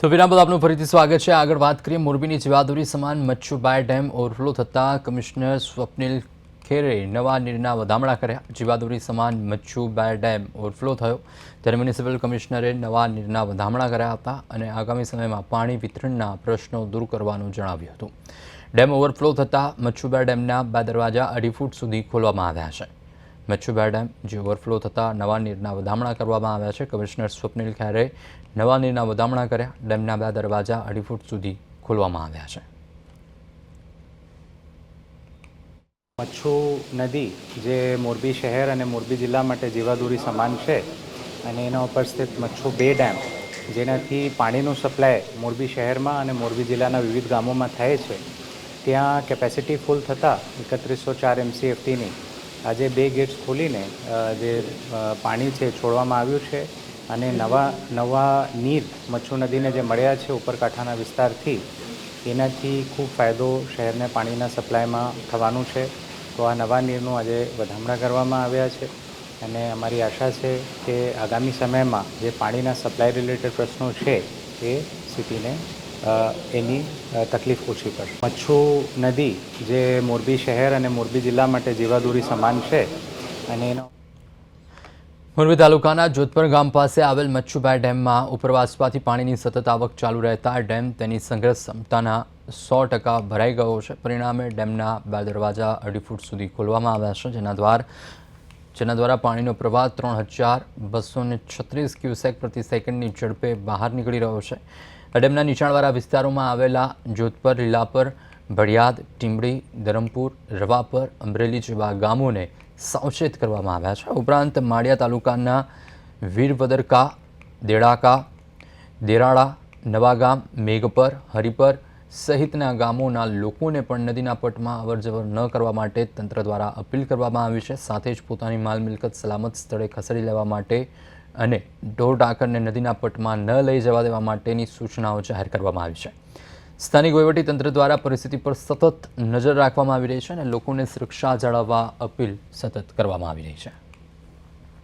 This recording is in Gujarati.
તો વિરામ આપનું ફરીથી સ્વાગત છે. આગળ વાત કરીએ મોરબીની જીવાદોરી સમાન મચ્છુબાય ડેમ ઓવરફ્લો થતાં કમિશનર સ્વપ્નિલ ખેરે નવા નીરના વધામણા કર્યા. જીવાદોરી સમાન મચ્છુબાય ડેમ ઓવરફ્લો થયો. ત્યારે મ્યુનિસિપલ કમિશનરે નવા નીરના વધામણા કર્યા હતા અને આગામી સમયમાં પાણી વિતરણના પ્રશ્નો દૂર કરવાનું જણાવ્યું હતું. ડેમ ઓવરફ્લો થતાં મચ્છુબાય ડેમના બે દરવાજા અઢી ફૂટ સુધી ખોલવામાં આવ્યા છે. મચ્છુબાઈ ડેમ જે ઓવરફ્લો થતાં નવા નીરના વધામણા કરવામાં આવ્યા છે. કમિશનર સ્વપ્નિલ ખેરે નવા નીરના વધામણા કર્યા. ડેમના બે દરવાજા અઢી ફૂટ સુધી ખોલવામાં આવ્યા છે. મચ્છુ નદી, જે મોરબી શહેર અને મોરબી જિલ્લા માટે જીવાદોરી સમાન છે અને એના ઉપર સ્થિત મચ્છુ બે ડેમ, જેનાથી પાણીનો સપ્લાય મોરબી શહેરમાં અને મોરબી જિલ્લાના વિવિધ ગામોમાં થાય છે. ત્યાં કેપેસિટી ફૂલ થતાં એકત્રીસો ચાર એમસીએફટીની આજે બે ગેટ્સ ખોલીને જે પાણી છે છોડવામાં આવ્યું છે અને નવા નવા નીર મચ્છુ નદીને જે મળ્યા છે ઉપરકાંઠાના વિસ્તારથી, એનાથી ખૂબ ફાયદો શહેરને પાણીના સપ્લાયમાં થવાનું છે. તો આ નવા નીરનું આજે વધામણા કરવામાં આવ્યા છે અને અમારી આશા છે કે આગામી સમયમાં જે પાણીના સપ્લાય રિલેટેડ પ્રશ્નો છે એ સિટીને એની તકલીફ ઓછી પડશે મચ્છુ નદી જે મોરબી શહેર અને મોરબી જિલ્લા માટે જીવાદોરી સમાન છે અને એનો મોરબી તાલુકાના જોધપર ગામ પાસે આવેલ મચ્છુભાઈ ડેમમાં ઉપરવાસમાંથી પાણીની સતત આવક ચાલુ રહેતા ડેમ તેની સંગ્રહ ક્ષમતાના સો ટકા ભરાઈ ગયો છે. પરિણામે ડેમના બે દરવાજા અઢી ફૂટ સુધી ખોલવામાં આવ્યા છે. જેના દ્વાર જેના દ્વારા પાણીનો પ્રવાહ ત્રણ હજાર બસો ને છત્રીસ ક્યુસેક પ્રતિ સેકન્ડની ઝડપે બહાર નીકળી રહ્યો છે. ડેમના નીચાણવાળા વિસ્તારોમાં આવેલા જોધપર, લીલાપર, ભડિયાદ ટીમડી ધરમપુર, રવાપર, અમરેલી જેવા ગામોને સાવચેત કરવામાં આવ્યા છે. ઉપરાંત માળિયા તાલુકાના વીરવદરકા, દેડાકા, દેરાળા, નવાગામ, મેઘપર, હરિપર સહિતના ગામોના લોકોને પણ નદીના પટમાં અવરજવર ન કરવા માટે તંત્ર દ્વારા અપીલ કરવામાં આવી છે. સાથે જ પોતાની માલ મિલકત સલામત સ્થળે ખસેડી લેવા માટે અને ઢોર ઢાંકરને નદીના પટમાં ન લઈ જવા દેવા માટેની સૂચનાઓ જાહેર કરવામાં આવી છે. સ્થાનિક તંત્ર દ્વારા પરિસ્થિતિ પર સતત નજર રાખવામાં આવી રહી છે અને લોકોને સુરક્ષા જાળવવા અપીલ સતત કરવામાં આવી રહી છે.